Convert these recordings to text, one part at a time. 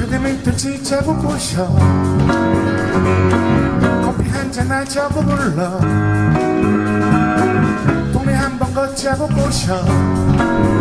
그대밑에 지자고 보셔. 커피 한잔 하자고 불러. 동네 한번 걷자고 보셔.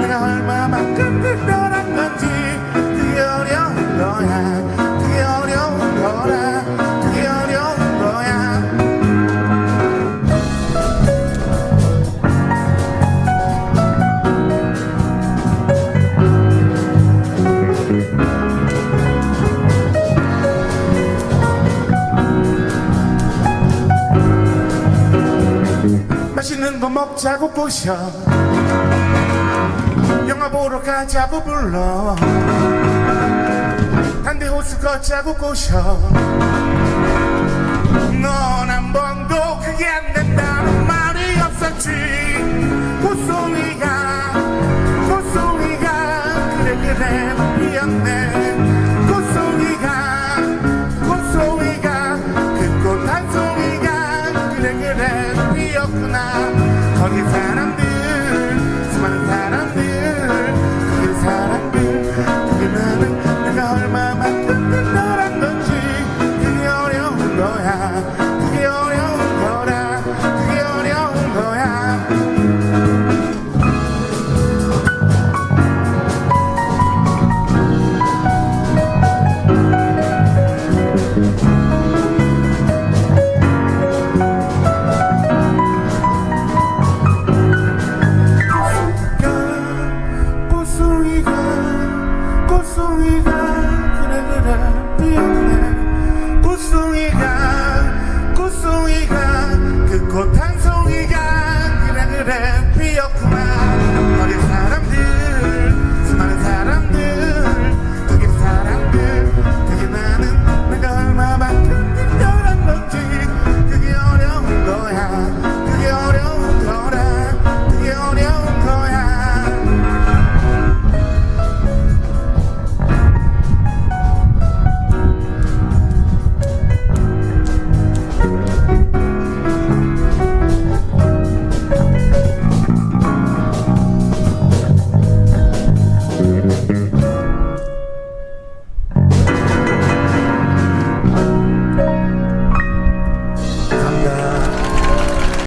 내가 얼마만큼 특별한 건지 그게 어려운 거야. 그게 어려운 거라. 그게 어려운 거야. 맛있는 거 먹자고 꼬셔 영화 보러 가자고 불러. 단대 호수 걷자고 꼬셔. 넌 한 번도 그게 안 된다는 말이 없었지. 꽃송이가 꽃송이가 그래 그래 피었네 꽃송이가 꽃송이가 그꽃한 송이가 그래 그래 피었구나. 거기 사람들 and be a clown.